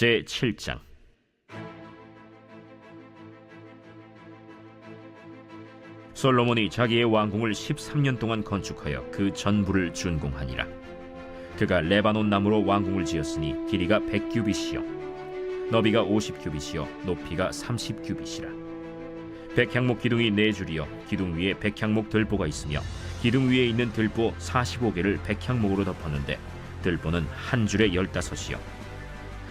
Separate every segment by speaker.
Speaker 1: 제 7장. 솔로몬이 자기의 왕궁을 13년 동안 건축하여 그 전부를 준공하니라. 그가 레바논 나무로 왕궁을 지었으니 길이가 100규빗이요. 너비가 50규빗이요. 높이가 30규빗이라. 백향목 기둥이 네 줄이요. 기둥 위에 백향목 들보가 있으며 기둥 위에 있는 들보 45개를 백향목으로 덮었는데 들보는 한 줄에 열다섯이요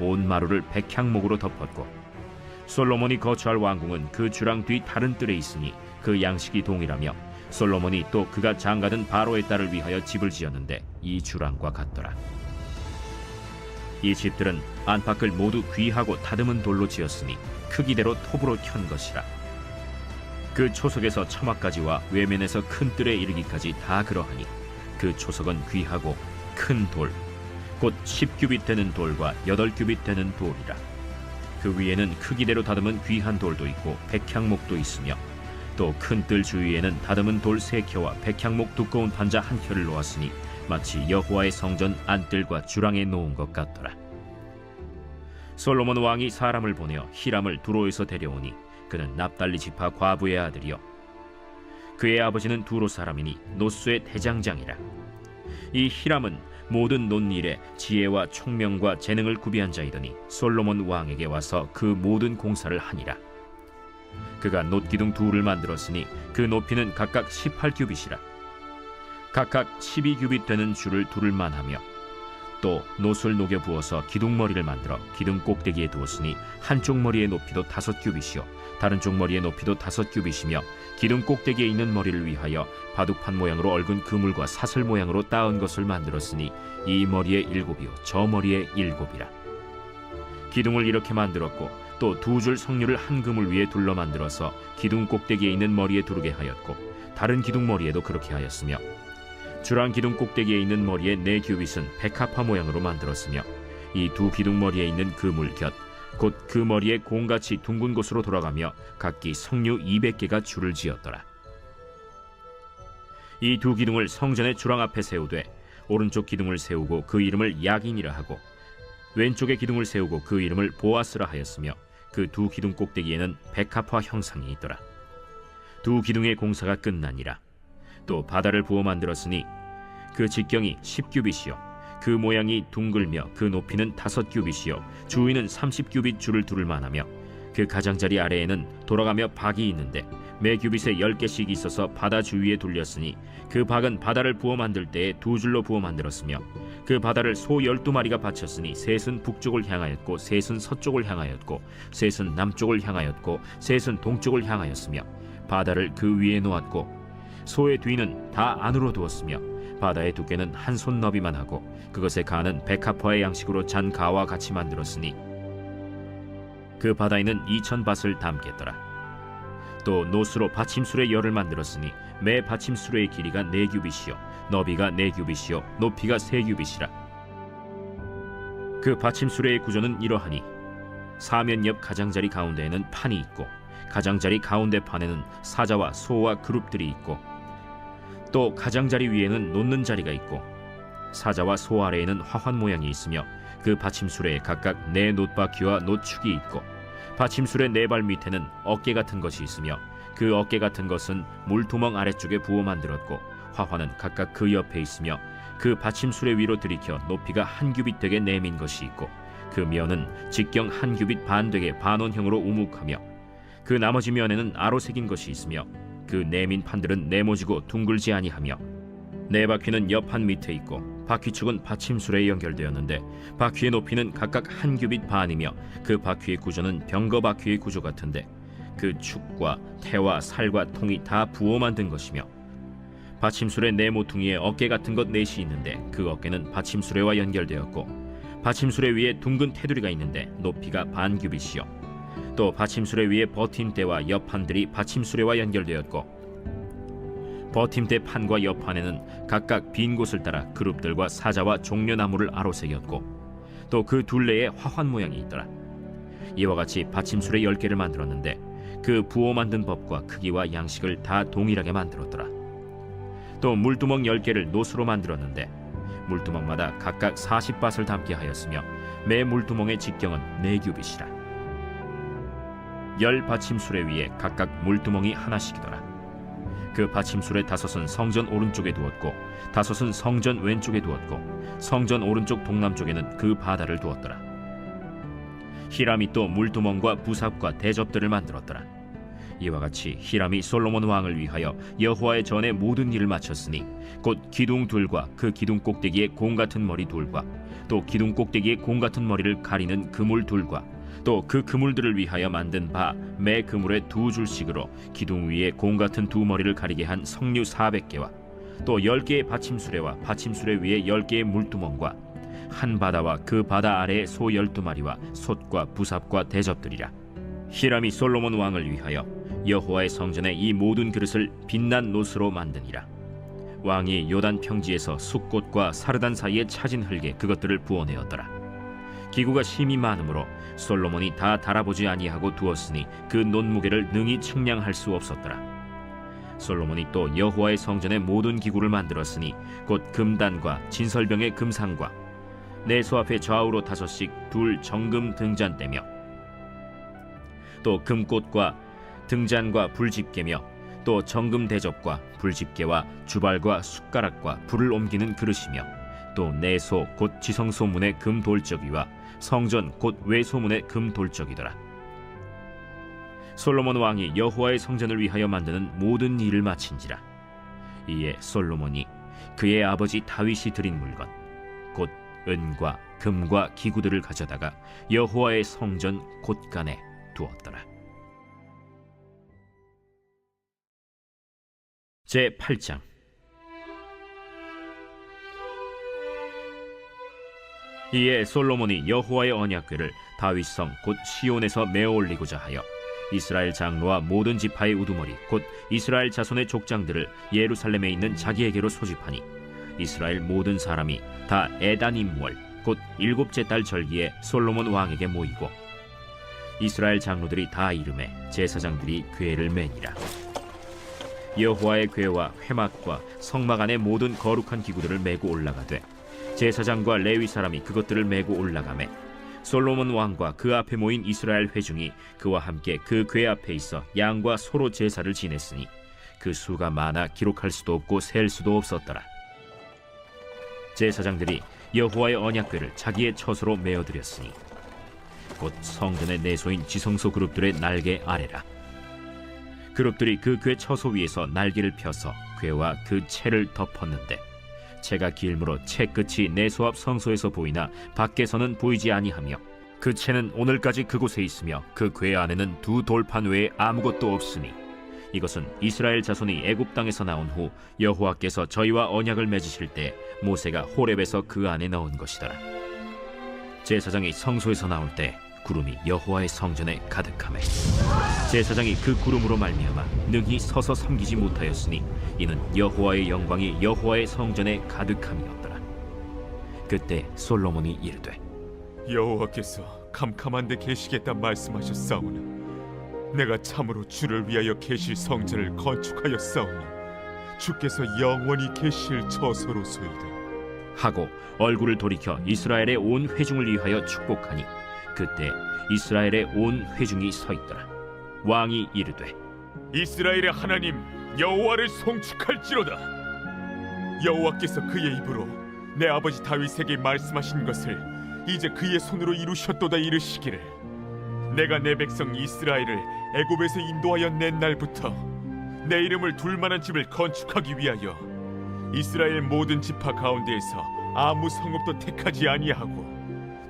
Speaker 1: 온 마루를 백향목으로 덮었고 솔로몬이 거처할 왕궁은 그 주랑 뒤 다른 뜰에 있으니 그 양식이 동일하며 솔로몬이 또 그가 장가든 바로의 딸을 위하여 집을 지었는데 이 주랑과 같더라. 이 집들은 안팎을 모두 귀하고 다듬은 돌로 지었으니 크기대로 톱으로 켠 것이라. 그 초석에서 처마까지와 외면에서 큰 뜰에 이르기까지 다 그러하니 그 초석은 귀하고 큰 돌, 곧 10규빗 되는 돌과 8규빗 되는 돌이라. 그 위에는 크기대로 다듬은 귀한 돌도 있고 백향목도 있으며 또 큰 뜰 주위에는 다듬은 돌 세 켜와 백향목 두꺼운 판자 한 켜를 놓았으니 마치 여호와의 성전 안뜰과 주랑에 놓은 것 같더라. 솔로몬 왕이 사람을 보내어 히람을 두로에서 데려오니 그는 납달리 지파 과부의 아들이요 그의 아버지는 두로 사람이니 노수의 대장장이라 이 히람은 모든 논일에 지혜와 총명과 재능을 구비한 자이더니 솔로몬 왕에게 와서 그 모든 공사를 하니라. 그가 놋기둥 둘을 만들었으니 그 높이는 각각 18규빗이라. 각각 12규빗 되는 줄을 두를 만하며 또 놋을 녹여 부어서 기둥머리를 만들어 기둥 꼭대기에 두었으니 한쪽 머리의 높이도 다섯 규빗이요 다른 쪽 머리의 높이도 다섯 규빗이며 기둥 꼭대기에 있는 머리를 위하여 바둑판 모양으로 얽은 그물과 사슬 모양으로 따은 것을 만들었으니 이 머리에 일곱이요 저 머리에 일곱이라. 기둥을 이렇게 만들었고 또 두 줄 성류를 한 그물 위에 둘러 만들어서 기둥 꼭대기에 있는 머리에 두르게 하였고 다른 기둥 머리에도 그렇게 하였으며 주랑 기둥 꼭대기에 있는 머리의 네 규빗은 백합화 모양으로 만들었으며 이 두 기둥 머리에 있는 그물 곁 곧 그 머리에 공같이 둥근 곳으로 돌아가며 각기 성류 200개가 줄을 지었더라. 이 두 기둥을 성전의 주랑 앞에 세우되 오른쪽 기둥을 세우고 그 이름을 야긴이라 하고 왼쪽의 기둥을 세우고 그 이름을 보아스라 하였으며 그 두 기둥 꼭대기에는 백합화 형상이 있더라. 두 기둥의 공사가 끝나니라. 또 바다를 부어 만들었으니 그 직경이 10규빗이요 그 모양이 둥글며 그 높이는 다섯 규빗이요. 주위는 30규빗 줄을 두를 만하며 그 가장자리 아래에는 돌아가며 박이 있는데 매 규빗에 열 개씩 있어서 바다 주위에 둘렸으니 그 박은 바다를 부어 만들 때에 두 줄로 부어 만들었으며 그 바다를 소 열두 마리가 바쳤으니 셋은 북쪽을 향하였고 셋은 서쪽을 향하였고 셋은 남쪽을 향하였고 셋은 동쪽을 향하였으며 바다를 그 위에 놓았고 소의 뒤는 다 안으로 두었으며 바다의 두께는 한 손 너비만 하고 그것의 간은 백합화의 양식으로 잔 가와 같이 만들었으니 그 바다에는 이천 밭을 담겠더라. 또 노수로 받침술의 열을 만들었으니 매 받침술의 길이가 네 규빗이요 너비가 네 규빗이요 높이가 세 규빗이라. 그 받침술의 구조는 이러하니 사면 옆 가장자리 가운데에는 판이 있고 가장자리 가운데 판에는 사자와 소와 그룹들이 있고 또 가장자리 위에는 놓는 자리가 있고 사자와 소 아래에는 화환 모양이 있으며 그 받침술에 각각 네 놋바퀴와 놋축이 있고 받침술의 네 발 밑에는 어깨 같은 것이 있으며 그 어깨 같은 것은 물두멍 아래쪽에 부어 만들었고 화환은 각각 그 옆에 있으며 그 받침술의 위로 들이켜 높이가 한 규빗 되게 내민 것이 있고 그 면은 직경 한 규빗 반 되게 반원형으로 우묵하며 그 나머지 면에는 아로 새긴 것이 있으며 그 내민 판들은 네모지고 둥글지 아니하며 네 바퀴는 옆판 밑에 있고 바퀴축은 받침술에 연결되었는데 바퀴의 높이는 각각 한 규빗 반이며 그 바퀴의 구조는 병거 바퀴의 구조 같은데 그 축과 태와 살과 통이 다 부어 만든 것이며 받침술의 네 모퉁이에 어깨 같은 것 넷이 있는데 그 어깨는 받침술에와 연결되었고 받침술의 위에 둥근 테두리가 있는데 높이가 반 규빗이요 또 받침수레 위에 버팀대와 옆판들이 받침수레와 연결되었고 버팀대 판과 옆판에는 각각 빈 곳을 따라 그룹들과 사자와 종려나무를 아로새겼고 또 그 둘레에 화환 모양이 있더라 이와 같이 받침술의 열 개를 만들었는데 그 부호 만든 법과 크기와 양식을 다 동일하게 만들었더라. 또 물두멍 열 개를 노수로 만들었는데 물두멍마다 각각 40밭을 담게 하였으며 매 물두멍의 직경은 네 규빗이라. 열 받침술에 위에 각각 물두멍이 하나씩이더라. 그 받침술의 다섯은 성전 오른쪽에 두었고 다섯은 성전 왼쪽에 두었고 성전 오른쪽 동남쪽에는 그 바다를 두었더라. 히람이 또 물두멍과 부삽과 대접들을 만들었더라. 이와 같이 히람이 솔로몬 왕을 위하여 여호와의 전에 모든 일을 마쳤으니 곧 기둥 둘과 그 기둥 꼭대기에 공 같은 머리 둘과 또 기둥 꼭대기에 공 같은 머리를 가리는 그물 둘과 또 그 그물들을 위하여 만든 바 매 그물에 두 줄씩으로 기둥 위에 공 같은 두 머리를 가리게 한 석류 400개와 또 10개의 받침수레와 받침수레 위에 10개의 물두멍과 한 바다와 그 바다 아래에 소 열두 마리와 솥과 부삽과 대접들이라. 히람이 솔로몬 왕을 위하여 여호와의 성전에 이 모든 그릇을 빛난 노스로 만드니라. 왕이 요단 평지에서 숫꽃과 사르단 사이에 차진 흙에 그것들을 부어내었더라 기구가 심이 많으므로 솔로몬이 다 달아보지 아니하고 두었으니 그 논무게를 능히 측량할 수 없었더라. 솔로몬이 또 여호와의 성전의 모든 기구를 만들었으니 곧 금단과 진설병의 금상과 내소 앞에 좌우로 다섯씩 둘 정금 등잔대며 또 금꽃과 등잔과 불집게며 또 정금 대접과 불집게와 주발과 숟가락과 불을 옮기는 그릇이며 또 내소 곧 지성소문의 금 돌적이와 성전 곧 외소문의 금 돌적이더라. 솔로몬 왕이 여호와의 성전을 위하여 만드는 모든 일을 마친지라. 이에 솔로몬이 그의 아버지 다윗이 드린 물건 곧 은과 금과 기구들을 가져다가 여호와의 성전 곳간에 두었더라. 제 8장 이에 솔로몬이 여호와의 언약궤를 다윗성 곧 시온에서 메어 올리고자 하여 이스라엘 장로와 모든 지파의 우두머리 곧 이스라엘 자손의 족장들을 예루살렘에 있는 자기에게로 소집하니 이스라엘 모든 사람이 다 에다님월 곧 일곱째 달 절기에 솔로몬 왕에게 모이고 이스라엘 장로들이 다 이름에 제사장들이 궤를 매니라. 여호와의 궤와 회막과 성막 안의 모든 거룩한 기구들을 메고 올라가되 제사장과 레위 사람이 그것들을 메고 올라가매 솔로몬 왕과 그 앞에 모인 이스라엘 회중이 그와 함께 그 궤 앞에 있어 양과 소로 제사를 지냈으니 그 수가 많아 기록할 수도 없고 셀 수도 없었더라. 제사장들이 여호와의 언약궤를 자기의 처소로 메어 드렸으니 곧 성전의 내소인 지성소 그룹들의 날개 아래라. 그룹들이 그 궤 처소 위에서 날개를 펴서 궤와 그 채를 덮었는데 채가 길므로 채 끝이 내소 앞 성소에서 보이나 밖에서는 보이지 아니하며 그 채는 오늘까지 그곳에 있으며 그 궤 안에는 두 돌판 외에 아무것도 없으니 이것은 이스라엘 자손이 애굽 땅에서 나온 후 여호와께서 저희와 언약을 맺으실 때 모세가 호렙에서 그 안에 넣은 것이더라. 제사장이 성소에서 나올 때 구름이 여호와의 성전에 가득하매 제사장이 그 구름으로 말미암아 능히 서서 섬기지 못하였으니 이는 여호와의 영광이 여호와의 성전에 가득함이었더라. 그때 솔로몬이 이르되
Speaker 2: 여호와께서 캄캄한 데 계시겠다 말씀하셨사오나 내가 참으로 주를 위하여 계실 성전을 건축하였사오니 주께서 영원히 계실 처소로소이다
Speaker 1: 하고 얼굴을 돌이켜 이스라엘의 온 회중을 위하여 축복하니 그때 이스라엘의 온 회중이 서 있더라. 왕이 이르되
Speaker 2: 이스라엘의 하나님 여호와를 송축할지로다 여호와께서 그의 입으로 내 아버지 다윗에게 말씀하신 것을 이제 그의 손으로 이루셨도다 이르시기를 내가 내 백성 이스라엘을 애굽에서 인도하여 낸 날부터 내 이름을 둘 만한 집을 건축하기 위하여 이스라엘 모든 지파 가운데에서 아무 성읍도 택하지 아니하고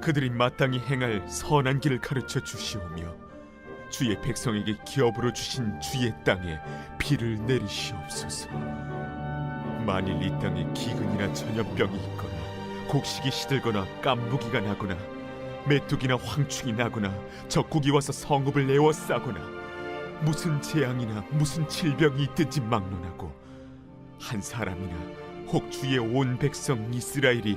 Speaker 2: 그들이 마땅히 행할 선한 길을 가르쳐 주시오며 주의 백성에게 기업으로 주신 주의 땅에 비를 내리시옵소서. 만일 이 땅에 기근이나 전염병이 있거나 곡식이 시들거나 깐부기가 나거나 메뚜기나 황충이 나거나 적국이 와서 성읍을 에워싸거나 무슨 재앙이나 무슨 질병이 있든지 막론하고 한 사람이나 혹 주의 온 백성 이스라엘이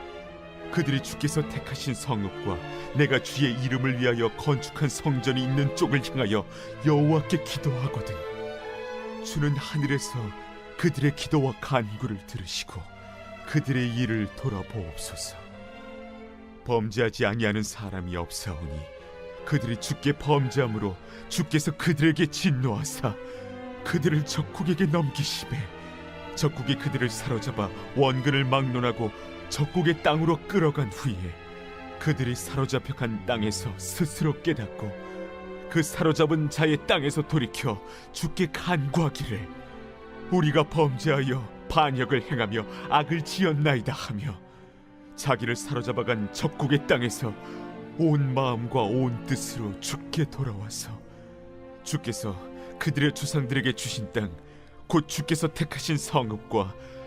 Speaker 2: 그들이 주께서 택하신 성읍과 내가 주의 이름을 위하여 건축한 성전이 있는 쪽을 향하여 여호와께 기도하거든. 주는 하늘에서 그들의 기도와 간구를 들으시고 그들의 일을 돌아보옵소서. 범죄하지 아니하는 사람이 없사오니 그들이 주께 범죄함으로 주께서 그들에게 진노하사 그들을 적국에게 넘기시매 적국이 그들을 사로잡아 원근을 막론하고 적국의 땅으로 끌어간 후에 그들이 사로잡혀 간 땅에서 스스로 깨닫고 그 사로잡은 자의 땅에서 돌이켜 주께 간구하기를 우리가 범죄하여 반역을 행하며 악을 지었나이다 하며 자기를 사로잡아간 적국의 땅에서 온 마음과 온 뜻으로 주께 돌아와서 주께서 그들의 조상들에게 주신 땅 곧 주께서 택하신 성읍과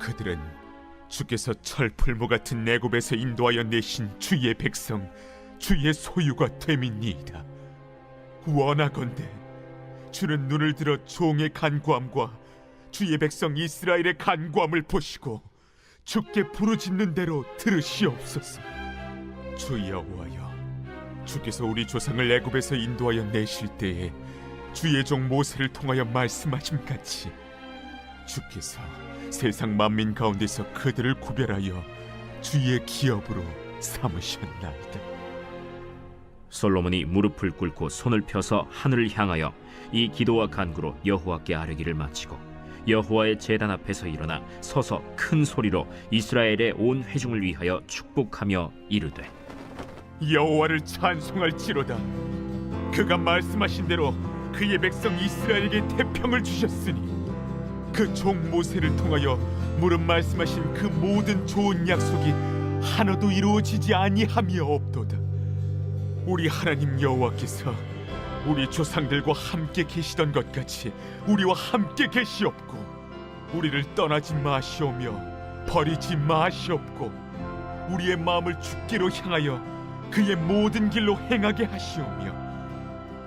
Speaker 2: 그들은 주께서 철풀무 같은 내굽에서 인도하여 내신 주의 백성, 주의 소유가 됨이니이다. 원하건대 주는 눈을 들어 종의 간구함과 주의 백성 이스라엘의 간구함을 보시고 주께 부르짖는 대로 들으시옵소서. 주 여호와여, 주께서 우리 조상을 애굽에서 인도하여 내실 때에 주의 종 모세를 통하여 말씀하신 같이 주께서 세상 만민 가운데서 그들을 구별하여 주의 기업으로 삼으셨나이다.
Speaker 1: 솔로몬이 무릎을 꿇고 손을 펴서 하늘을 향하여 이 기도와 간구로 여호와께 아뢰기를 마치고 여호와의 제단 앞에서 일어나 서서 큰 소리로 이스라엘의 온 회중을 위하여 축복하며 이르되
Speaker 2: 여호와를 찬송할지로다. 그가 말씀하신 대로 그의 백성 이스라엘에게 태평을 주셨으니 그 종 모세를 통하여 무릇 말씀하신 그 모든 좋은 약속이 하나도 이루어지지 아니함이 없도다. 우리 하나님 여호와께서 우리 조상들과 함께 계시던 것 같이 우리와 함께 계시옵고 우리를 떠나지 마시오며 버리지 마시옵고 우리의 마음을 주께로 향하여 그의 모든 길로 행하게 하시오며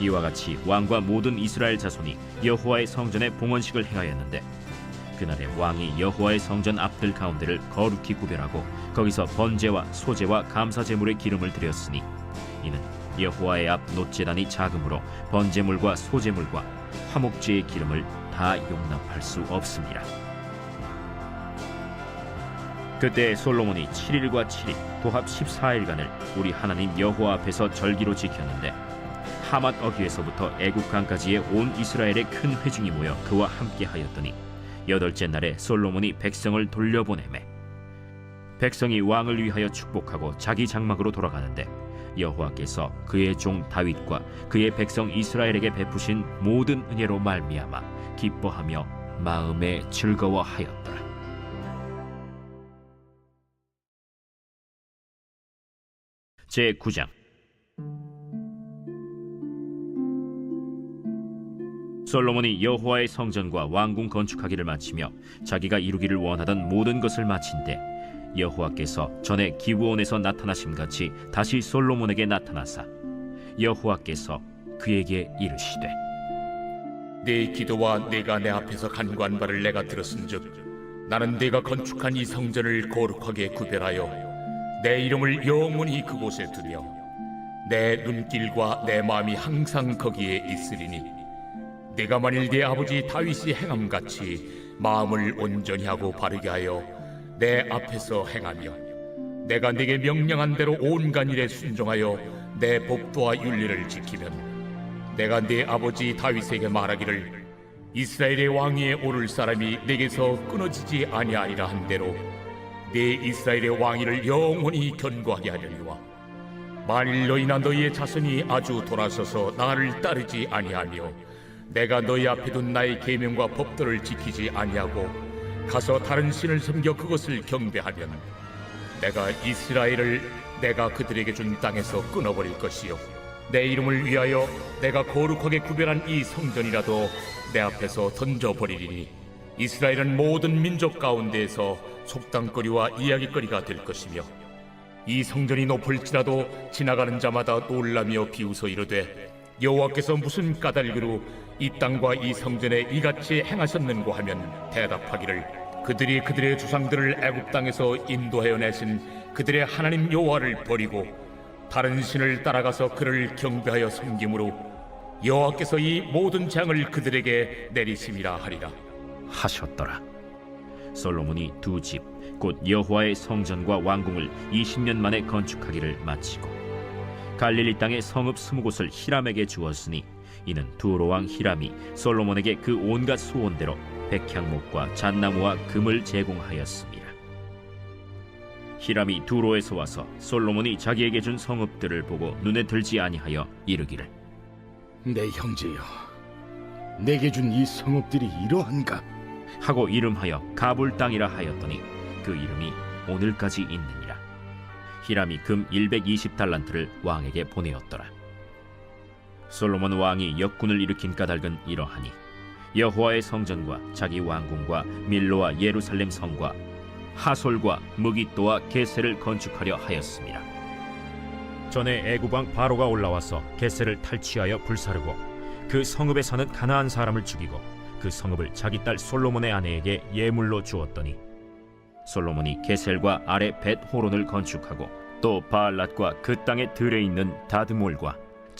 Speaker 1: 이와 같이 왕과 모든 이스라엘 자손이 여호와의 성전에 봉헌식을 행하였는데 그날에 왕이 여호와의 성전 앞들 가운데를 거룩히 구별하고 거기서 번제와 소제와 감사 제물의 기름을 드렸으니 이는 여호와의 앞 노제단이 작음으로 번제물과 소제물과 화목제의 기름을 다 용납할 수 없습니다. 그때 솔로몬이 7일과 7일 도합 14일간을 우리 하나님 여호와 앞에서 절기로 지켰는데 하맛 어귀에서부터 애국 강까지의 온 이스라엘의 큰 회중이 모여 그와 함께 하였더니 여덟째 날에 솔로몬이 백성을 돌려보내매 백성이 왕을 위하여 축복하고 자기 장막으로 돌아가는데 여호와께서 그의 종 다윗과 그의 백성 이스라엘에게 베푸신 모든 은혜로 말미암아 기뻐하며 마음에 즐거워하였더라. 제 9장 솔로몬이 여호와의 성전과 왕궁 건축하기를 마치며 자기가 이루기를 원하던 모든 것을 마친데 여호와께서 전에 기브온에서 나타나심 같이 다시 솔로몬에게 나타나사 여호와께서 그에게 이르시되
Speaker 3: 네 기도와 네가 내 앞에서 간구한 바를 내가 들었은즉 나는 네가 건축한 이 성전을 거룩하게 구별하여 내 이름을 영원히 그곳에 두며 내 눈길과 내 마음이 항상 거기에 있으리니 네가 만일 네 아버지 다윗이 행함 같이 마음을 온전히 하고 바르게 하여 내 앞에서 행하며 내가 네게 명령한 대로 온갖 일에 순종하여 내 법도와 윤리를 지키면 내가 네 아버지 다윗에게 말하기를 이스라엘의 왕위에 오를 사람이 내게서 끊어지지 아니하리라 한 대로 네 이스라엘의 왕위를 영원히 견고하게 하려니와 만일 너희나 너희의 자손이 아주 돌아서서 나를 따르지 아니하며 내가 너희 앞에 둔 나의 계명과 법도를 지키지 아니하고 가서 다른 신을 섬겨 그것을 경배하면 내가 이스라엘을 내가 그들에게 준 땅에서 끊어버릴 것이요. 내 이름을 위하여 내가 거룩하게 구별한 이 성전이라도 내 앞에서 던져버리리니 이스라엘은 모든 민족 가운데에서 속담거리와 이야기거리가 될 것이며 이 성전이 높을지라도 지나가는 자마다 놀라며 비웃어 이르되 여호와께서 무슨 까닭으로 이 땅과 이 성전에 이같이 행하셨는고 하면 대답하기를 그들이 그들의 조상들을 애굽 땅에서 인도하여 내신 그들의 하나님 여호와를 버리고 다른 신을 따라가서 그를 경배하여 섬김으로 여호와께서 이 모든 재앙을 그들에게 내리심이라 하리라
Speaker 1: 하셨더라. 솔로몬이 두 집 곧 여호와의 성전과 왕궁을 20년 만에 건축하기를 마치고 갈릴리 땅의 성읍 스무 곳을 히람에게 주었으니 이는 두로 왕 히람이 솔로몬에게 그 온갖 소원대로 백향목과 잣나무와 금을 제공하였습니다. 히람이 두로에서 와서 솔로몬이 자기에게 준 성읍들을 보고 눈에 들지 아니하여 이르기를
Speaker 4: 내 형제여, 내게 준 이 성읍들이 이러한가?
Speaker 1: 하고 이름하여 가불 땅이라 하였더니 그 이름이 오늘까지 있느니라. 히람이 금 120달란트를 왕에게 보내었더라. 솔로몬 왕이 역군을 일으킨 까닭은 이러하니 여호와의 성전과 자기 왕궁과 밀로와 예루살렘 성과 하솔과 무기또와 게세를 건축하려 하였습니다. 전에 애굽왕 바로가 올라와서 게세를 탈취하여 불사르고 그 성읍에 사는 가나안 사람을 죽이고 그 성읍을 자기 딸 솔로몬의 아내에게 예물로 주었더니 솔로몬이 게셀과 아래 벳 호론을 건축하고 또 바알랏과 그 땅에 들에 있는 다드몰과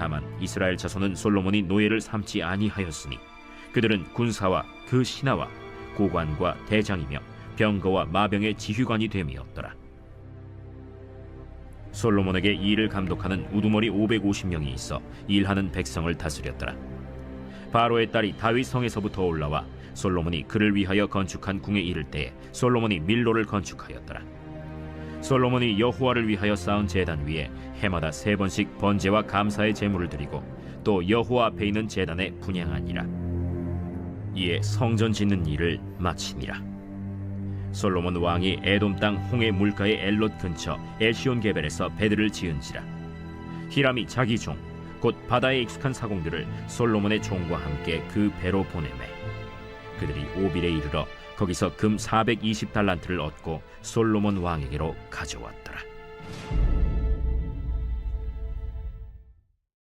Speaker 1: 다만 이스라엘 자손은 솔로몬이 노예를 삼지 아니하였으니 그들은 군사와 그 신하와 고관과 대장이며 병거와 마병의 지휘관이 됨이었더라. 솔로몬에게 이 일을 감독하는 우두머리 550명이 있어 일하는 백성을 다스렸더라. 바로의 딸이 다윗 성에서부터 올라와 솔로몬이 그를 위하여 건축한 궁에 이를 때에 솔로몬이 밀로를 건축하였더라. 솔로몬이 여호와를 위하여 쌓은 제단 위에 해마다 세 번씩 번제와 감사의 제물을 드리고 또 여호와 앞에 있는 제단에 분향하니라. 이에 성전 짓는 일을 마치니라. 솔로몬 왕이 에돔 땅 홍해 물가의 엘롯 근처 엘시온 게벨에서 배들을 지은지라. 히람이 자기 종 곧 바다에 익숙한 사공들을 솔로몬의 종과 함께 그 배로 보내매 그들이 오빌에 이르러 거기서 금 420달란트를 얻고 솔로몬 왕에게로 가져왔더라.